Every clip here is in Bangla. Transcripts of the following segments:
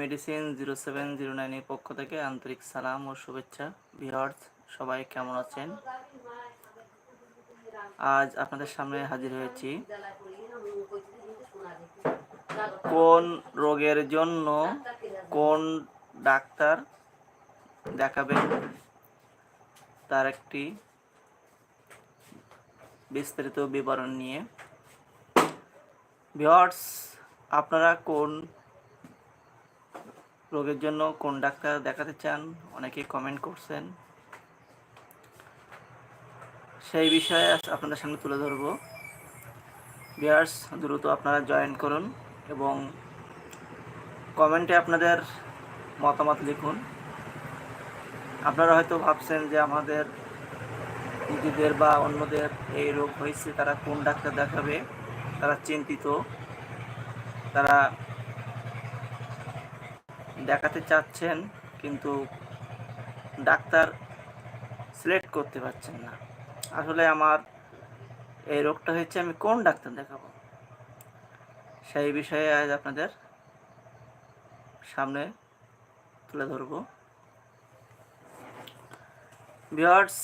মেডিসিন জিরো সেভেন জিরো নাইনের পক্ষ থেকে আন্তরিক সালাম ও শুভেচ্ছা। ভিওয়ার্স সবাই কেমন আছেন? আজ আপনাদের সামনে হাজির হয়েছি। কোন রোগের জন্য কোন ডাক্তার দেখাবেন? তার একটি বিস্তারিত বিবরণ নিয়ে। ভিওয়ার্স আপনারা কোন রোগের জন্য কোন ডাক্তার দেখাতে চান? অনেকেই কমেন্ট করছেন। সেই বিষয়ে আপনাদের সামনে তুলে ধরব। বিয়ার্স দ্রুত আপনারা জয়েন করুন এবং কমেন্টে আপনাদের মতামত লিখুন। আপনারা হয়তো ভাবছেন যে আমাদের নিজেদের বা অন্যদের এই রোগ হয়েছে, তারা কোন ডাক্তার দেখাবে? তারা চিন্তিত। তারা দেখাতে চাচ্ছেন, কিন্তু ডাক্তার সিলেক্ট করতে পারছেন না। আসলে আমার এই রোগটা হয়েছে, আমি কোন ডাক্তার দেখাবো? সেই বিষয়ে আজ আপনাদের সামনে তুলে ধরব। ভিওয়ার্স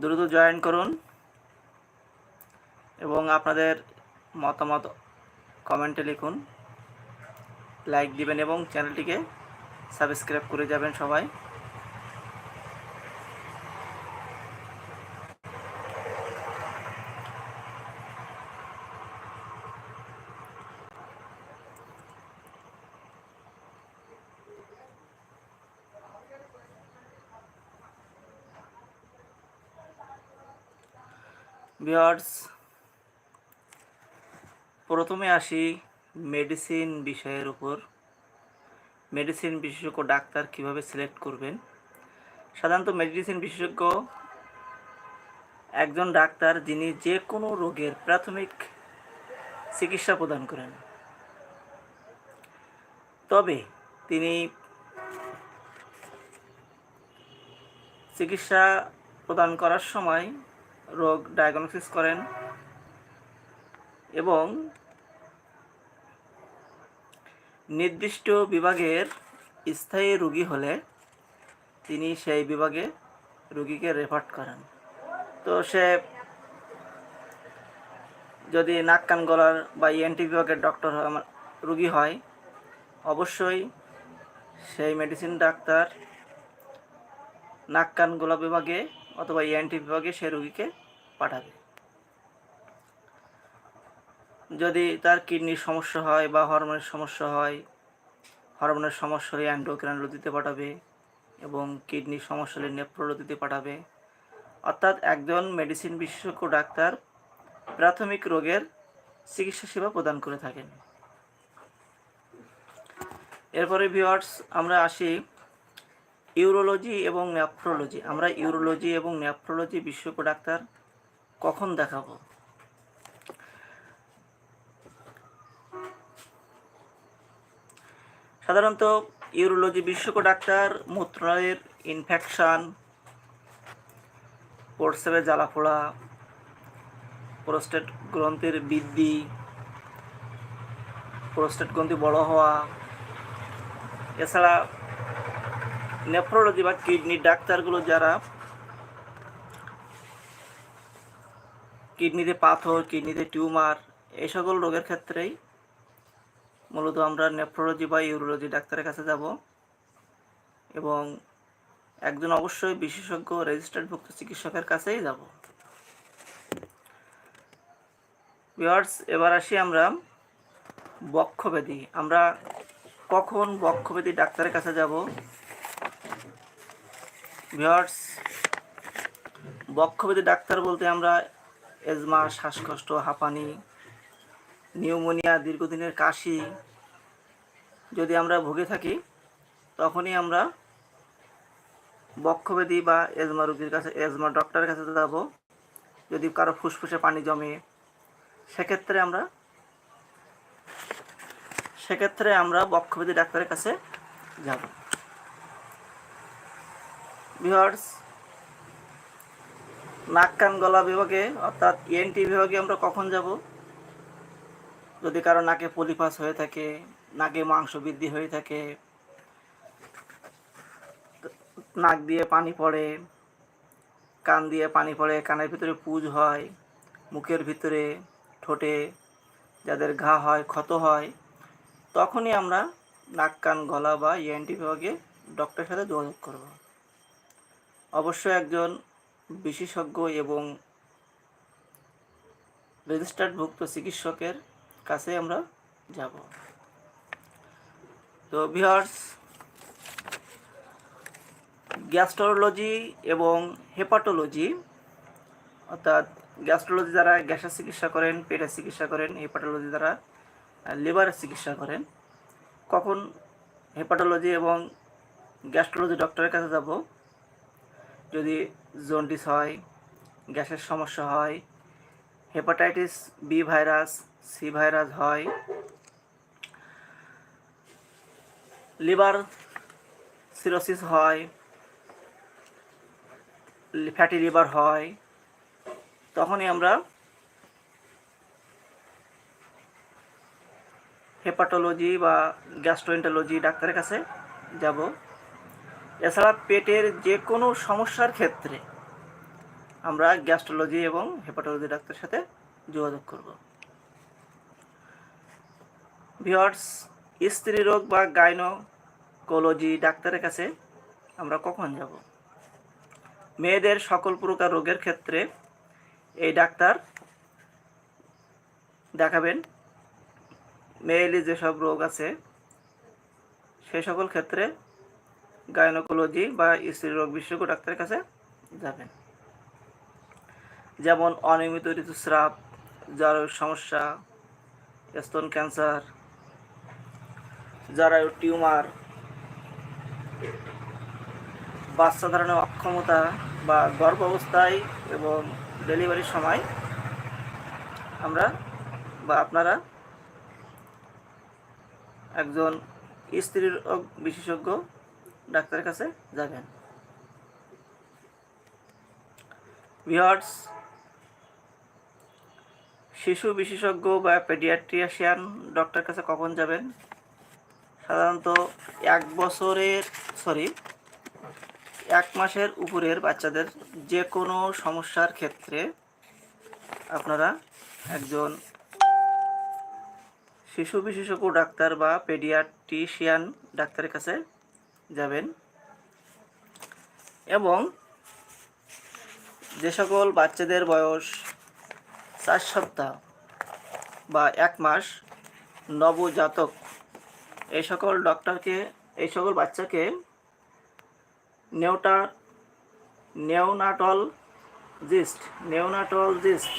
দ্রুত জয়েন করুন এবং আপনাদের মতামত কমেন্টে লিখুন। লাইক দিবেন এবং চ্যানেলটিকে সাবস্ক্রাইব করে যাবেন সবাই। ভিওয়ার্স প্রথমে আসি মেডিসিন বিষয়ের উপর। মেডিসিন বিশেষজ্ঞ ডাক্তার কীভাবে সিলেক্ট করবেন? সাধারণত মেডিসিন বিশেষজ্ঞ একজন ডাক্তার যিনি যে কোনো রোগের প্রাথমিক চিকিৎসা প্রদান করেন। তবে তিনি চিকিৎসা প্রদান করার সময় রোগ ডায়াগনোসিস করেন এবং নির্দিষ্ট বিভাগের স্থায়ী রুগী হলে তিনি সেই বিভাগে রুগীকে রেফার করেন। তো সে যদি নাক, কান, গলার বা ইএনটি বিভাগের ডক্টর রুগী হয়, অবশ্যই সেই মেডিসিন ডাক্তার নাক, কান, গলা বিভাগে অথবা ইএনটি বিভাগে সেই রুগীকে পাঠাবে। যদি তার কিডনির সমস্যা হয় বা হরমোনের সমস্যা হয়, হরমোনের সমস্যা হলে অ্যান্ডোক্রাইনোলজিতে পাঠাবে এবং কিডনির সমস্যা হলে নেফ্রোলজিতে পাঠাবে। অর্থাৎ একজন মেডিসিন বিশেষজ্ঞ ডাক্তার প্রাথমিক রোগের চিকিৎসা সেবা প্রদান করে থাকেন। এরপরে ভিওয়ার্স আমরা আসি ইউরোলজি এবং নেফ্রোলজি আমরা ইউরোলজি এবং নেফ্রোলজি বিশেষজ্ঞ ডাক্তার কখন দেখাবো? সাধারণত ইউরোলজি বিশেষজ্ঞ ডাক্তার মূত্রালয়ের ইনফেকশান প্রস্রাবের জ্বালাফোড়া প্রোস্টেট গ্রন্থির বৃদ্ধি প্রোস্টেট গ্রন্থি বড় হওয়া। এছাড়া নেফ্রোলজি বা কিডনির ডাক্তারগুলো যারা কিডনিতে পাথর কিডনিতে টিউমার এই সকল রোগের ক্ষেত্রেই মূলত আমরা নেফ্রোলজি বা ইউরোলজি ডাক্তারের কাছে যাব। এবং একজন অবশ্যই বিশেষজ্ঞ রেজিস্টার্ডভুক্ত চিকিৎসকের কাছেই যাব। ভিওয়ার্স, এবার আসি আমরা বক্ষব্যাধি আমরা কখন বক্ষব্যাধি ডাক্তারের কাছে যাব? ভিওয়ার্স বক্ষব্যাধি ডাক্তার বলতে আমরা এজমা, শ্বাসকষ্ট, হাঁপানি নিউমোনিয়া, দীর্ঘদিনের কাশি যদি আমরা ভুগে থাকি, তখনই আমরা বক্ষব্যাধি বা এজমা রোগীর কাছে, এজমা ডক্টরের কাছে যাব। যদি কারও ফুসফুসে পানি জমে, সেক্ষেত্রে আমরা সেক্ষেত্রে আমরা বক্ষব্যাধি ডাক্তারের কাছে যাব। ভিওয়ার্স নাক কান গলা বিভাগে, অর্থাৎ ইএনটি বিভাগে আমরা কখন যাব? যদি কারও নাকে পলিপাস হয়ে থাকে, নাকে মাংস বৃদ্ধি হয়ে থাকে, নাক দিয়ে পানি পড়ে, কান দিয়ে পানি পড়ে, কানের ভিতরে পুজ হয়, মুখের ভিতরে ঠোঁটে যাদের ঘা হয়, ক্ষত হয়, তখনই আমরা নাক, কান, গলা বা ইএনটি বিভাগে ডক্টরের সাথে যোগাযোগ করব। অবশ্য একজন বিশেষজ্ঞ এবং রেজিস্টার্ডভুক্ত চিকিৎসকের কাছে আমরা যাব। তো ভিওর্স গ্যাস্ট্রোলজি এবং হেপাটোলজি অর্থাৎ গ্যাস্ট্রোলজি দ্বারা গ্যাসের চিকিৎসা করেন, পেটের চিকিৎসা করেন হেপাটোলজি দ্বারা লিভারের চিকিৎসা করেন। কখন হেপাটোলজি এবং গ্যাস্ট্রোলজি ডক্টরের কাছে যাব? যদি জন্ডিস হয়, গ্যাসের সমস্যা হয় hepatitis B virus C virus হয়। লিভার সিরোসিস হয়। ফ্যাটি লিভার হয়। তখনই আমরা হেপাটোলজি বা গ্যাস্ট্রোএন্টোলজি ডাক্তারের কাছে যাব। এছাড়া পেটের যে কোনো সমস্যার ক্ষেত্রে আমরা গ্যাস্ট্রোলজি এবং হেপাটোলজি ডাক্তারের সাথে যোগাযোগ করব। ভিওর্স, স্ত্রী রোগ বা গাইনোকোলজি ডাক্তারের কাছে আমরা কখন যাব? মেয়েদের সকল প্রকার রোগের ক্ষেত্রে এই ডাক্তার দেখাবেন। মেয়েলি যেসব রোগ আছে সেই সকল ক্ষেত্রে গাইনোকোলজি বা স্ত্রী রোগ বিশেষজ্ঞ ডাক্তারের কাছে যাবেন। যেমন অনিয়মিত ঋতুস্রাব জরায়ুর সমস্যা, স্তন ক্যান্সার জরায়ুর টিউমার বাচ্চা ধারণের অক্ষমতা বা গর্ভ অবস্থায় এবং ডেলিভারির সময় আমরা বা আপনারা একজন স্ত্রীর বিশেষজ্ঞ ডাক্তারের কাছে যাবেন। ভিওয়ার্স, শিশু বিশেষজ্ঞ বা পেডিয়াট্রিয়াশিয়ান ডক্টর কাছে কখন যাবেন? সাধারণত এক বছরের সরি এক মাসের উপরের বাচ্চাদের যে কোনো সমস্যার ক্ষেত্রে আপনারা একজন শিশু বিশেষজ্ঞ ডাক্তার বা পেডিয়াট্রিশিয়ান ডাক্তারের কাছে যাবেন। এবং যে সকল বাচ্চাদের বয়স চার সপ্তাহ বা এক মাস নবজাতক এই সকল ডক্টরকে এই সকল বাচ্চাকে নেওটা নেওনাটল জিস্ট নেওনাটল জিস্ট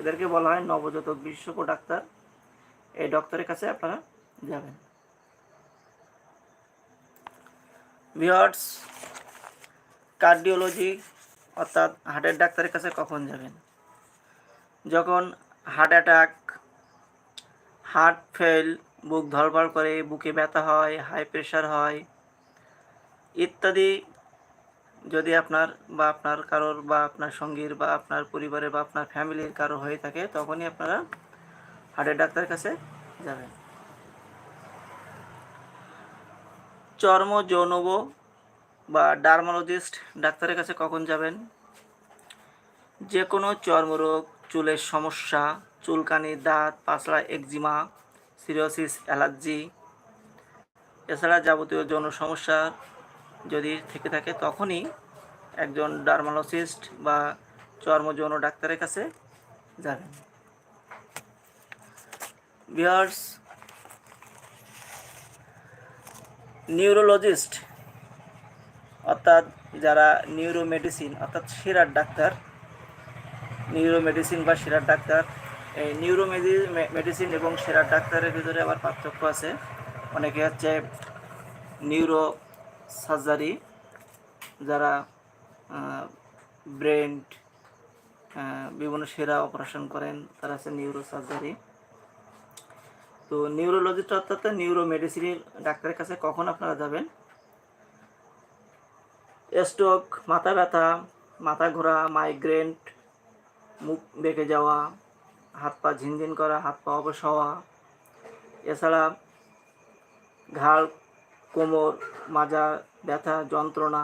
এদেরকে বলা হয় নবজাতক বিশেষজ্ঞ ডাক্তার। এই ডক্টরের কাছে আপনারা যাবেন। ভিওয়ার্স কার্ডিওলজি অর্থাৎ হার্টের ডাক্তারের কাছে কখন যাবেন? যখন হার্ট অ্যাটাক হার্ট ফেল বুক ধরপড় করে বুকে ব্যথা হয় হাই প্রেশার হয় ইত্যাদি। যদি আপনার বা আপনার কারোর বা আপনার সঙ্গীর বা আপনার পরিবারের বা আপনার ফ্যামিলির কারও হয়ে থাকে, তখনই আপনারা হার্টের ডাক্তারের কাছে যাবেন। চর্ম যৌনব বা ডার্মোলজিস্ট ডাক্তারের কাছে কখন যাবেন? যে কোনো চর্মরোগ, চুলের সমস্যা, চুলকানি, দাঁত পাতলা একজিমা সিরোসিস অ্যালার্জি, এছাড়া যাবতীয় যৌন সমস্যা যদি থেকে থাকে তখনই একজন ডার্মালোজিস্ট বা চর্ম যৌন ডাক্তারের কাছে যাবেন। বিহার্স নিউরোলজিস্ট, অর্থাৎ যারা নিউরো মেডিসিন অর্থাৎ সেরার ডাক্তার নিউরো মেডিসিন বা সেরার ডাক্তার নিউরো মেডিসিন এবং সেরার ডাক্তারের ভিতরে আবার পার্থক্য আছে। অনেকে হচ্ছে নিউরো সার্জারি যারা ব্রেন বিভিন্ন সেরা অপারেশন করেন, তারা আছে নিউরো সার্জারি তো নিউরোলজিস্ট অর্থাৎ নিউরো মেডিসিনের ডাক্তারের কাছে কখন আপনারা যাবেন? স্ট্রোক মাথা ব্যথা, মাথা ঘোরা মাইগ্রেন্ট মুখ বেঁকে যাওয়া হাত পা ঝিনঝিন করা হাত পা অবশ হওয়া। এছাড়া ঘাড় কোমর মাজা ব্যথা যন্ত্রণা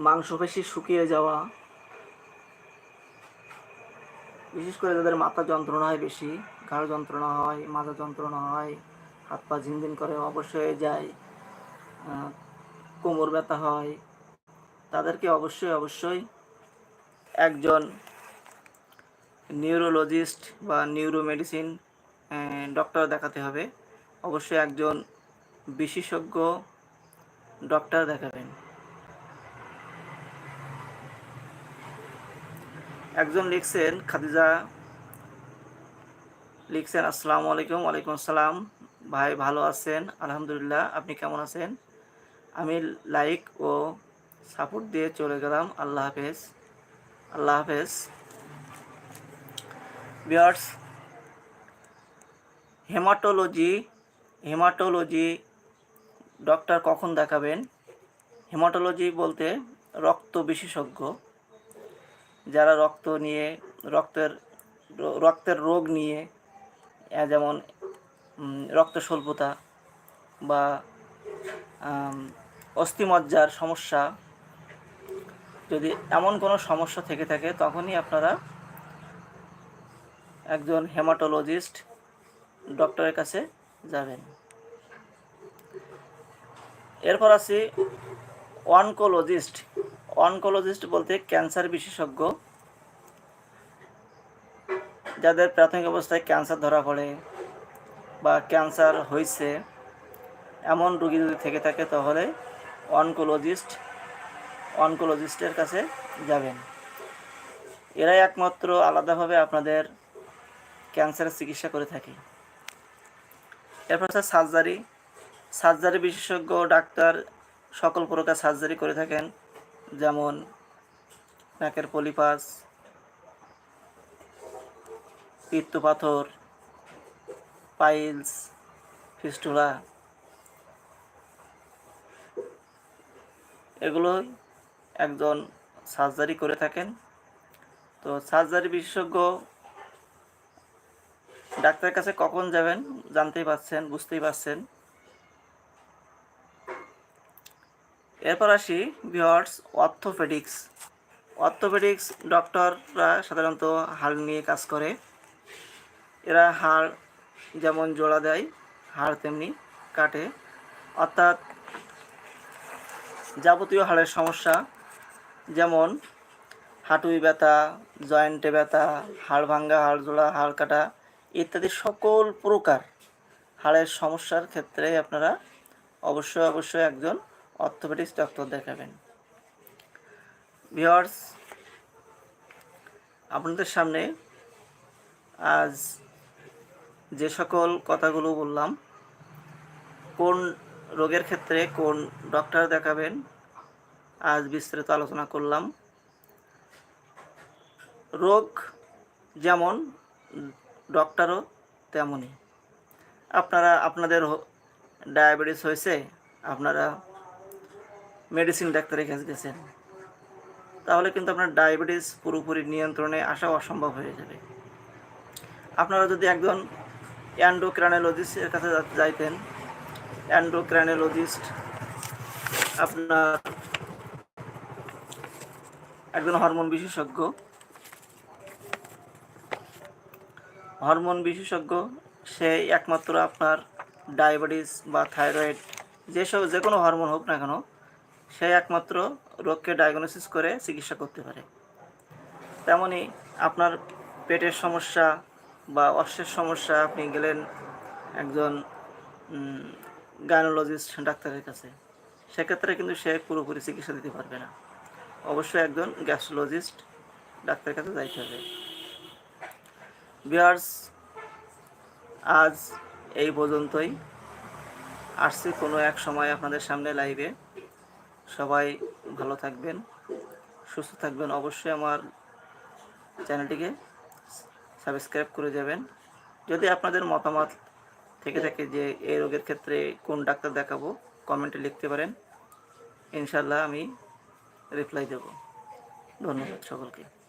মাংসপেশি শুকিয়ে যাওয়া। বিশেষ করে যাদের মাথা যন্ত্রণা হয় বেশি ঘাড় যন্ত্রণা হয় মাথা যন্ত্রণা হয় হাত পা ঝিনঝিন করে অবশ্যই যায় আহ, কোমর ব্যথা হয় তাদেরকে অবশ্যই অবশ্যই একজন নিউরোলজিস্ট বা নিউরো মেডিসিন ডক্টর দেখাতে হবে। অবশ্যই একজন বিশেষজ্ঞ ডক্টর দেখাবেন। একজন লিখছেন, খাদিজা লিখছেন, আসসালামু আলাইকুম, ওয়ালাইকুম আসসালাম। ভাই, ভালো আছেন? আলহামদুলিল্লাহ, আপনি কেমন আছেন? আমি লাইক ও সাপোর্ট দিয়ে চলে গেলাম। আল্লাহ হাফেজ। আল্লাহ হাফেজ। বিয়ার্স, হেমাটোলজি হেমাটোলজি ডক্টর কখন দেখাবেন? হেমাটোলজি বলতে রক্ত বিশেষজ্ঞ, যারা রক্ত নিয়ে, রক্তের রক্তের রোগ নিয়ে যেমন রক্ত স্বল্পতা বা অস্থিমজ্জার সমস্যা যদি এমন কোনো সমস্যা থেকে থাকে, তখনই আপনারা একজন হেমাটোলজিস্ট ডক্টরের কাছে যাবেন। এরপর আছে অনকোলজিস্ট। অনকোলজিস্ট বলতে ক্যান্সার বিশেষজ্ঞ, যাদের প্রাথমিক অবস্থায় ক্যান্সার ধরা পড়ে বা ক্যান্সার হয়েছে এমন রোগী যদি থেকে থাকে, তাহলে অনকোলজিস্ট অনকোলজিস্টের কাছে যাবেন। এরাই একমাত্র আলাদাভাবে আপনাদের ক্যান্সারের চিকিৎসা করে থাকে। এরপর আছে সার্জারি। সার্জারি বিশেষজ্ঞ ডাক্তার সকল প্রকার সার্জারি করে থাকেন, যেমন নাকের পলিপাস, পিত্তপাথর, পাইলস, ফিস্টুলা। এগুলো একজন সার্জারি করে থাকেন। তো সার্জারি বিশেষজ্ঞ ডাক্তারের কাছে কখন যাবেন জানতেই পারছেন, বুঝতেই পারছেন। এরপর আসি ভিওয়ার্স অর্থোপেডিক্স। অর্থোপেডিক্স ডক্টররা সাধারণত হাড় নিয়ে কাজ করে। এরা হাড় যেমন জোড়া দেয়, হাড় তেমনি কাটে। অর্থাৎ যাবতীয় হাড়ের সমস্যা যেমন হাঁটুই ব্যথা, জয়েন্টে ব্যথা, হাড় ভাঙ্গা, হাড় জোড়া হাড় কাটা ইত্যাদি সকল প্রকার হাড়ের সমস্যার ক্ষেত্রে আপনারা অবশ্যই অবশ্যই একজন অর্থোপেডিক্স ডক্টর দেখাবেন। ভিওয়ার্স আপনাদের সামনে আজ যে সকল কথাগুলো বললাম, কোন রোগের ক্ষেত্রে কোন ডক্টর দেখাবেন আজ বিস্তারিত আলোচনা করলাম। রোগ যেমন ডক্টরও তেমনই। আপনারা, আপনাদের ডায়াবেটিস হয়েছে, আপনারা মেডিসিন ডাক্তারের কাছে গেছেন। তাহলে কিন্তু আপনার ডায়াবেটিস পুরোপুরি নিয়ন্ত্রণে আসা অসম্ভব হয়ে যাবে। আপনারা যদি একজন অ্যান্ডোক্রানোলজিস্টের কাছে যাইতেন অ্যান্ডোক্রানোলজিস্ট আপনার একজন হরমোন বিশেষজ্ঞ। হরমোন বিশেষজ্ঞ, সে একমাত্র আপনার ডায়াবেটিস বা থাইরয়েড, যেসব যে কোনো হরমোন হোক না কেন, সে একমাত্র রোগকে ডায়াগনোসিস করে চিকিৎসা করতে পারে। তেমনি আপনার পেটের সমস্যা বা অশ্বের সমস্যা, আপনি গেলেন একজন গাইনোলজিস্ট ডাক্তারের কাছে। সেক্ষেত্রে কিন্তু সে পুরোপুরি চিকিৎসা দিতে পারবে না। অবশ্যই একজন গ্যাস্ট্রোলজিস্ট ডাক্তারের কাছে যাইতে হবে। বিয়ার্স আজ এই পর্যন্তই। আসছি কোনো এক সময় আপনাদের সামনে লাইভে। সবাই ভালো থাকবেন, সুস্থ থাকবেন। অবশ্যই আমার চ্যানেলটিকে সাবস্ক্রাইব করে যাবেন। যদি আপনাদের মতামত থেকে থাকে যে এই রোগের ক্ষেত্রে কোন ডাক্তার দেখাবো, কমেন্টে লিখতে পারেন। ইনশাল্লাহ আমি রিপ্লাই দেব। ধন্যবাদ সকলকে।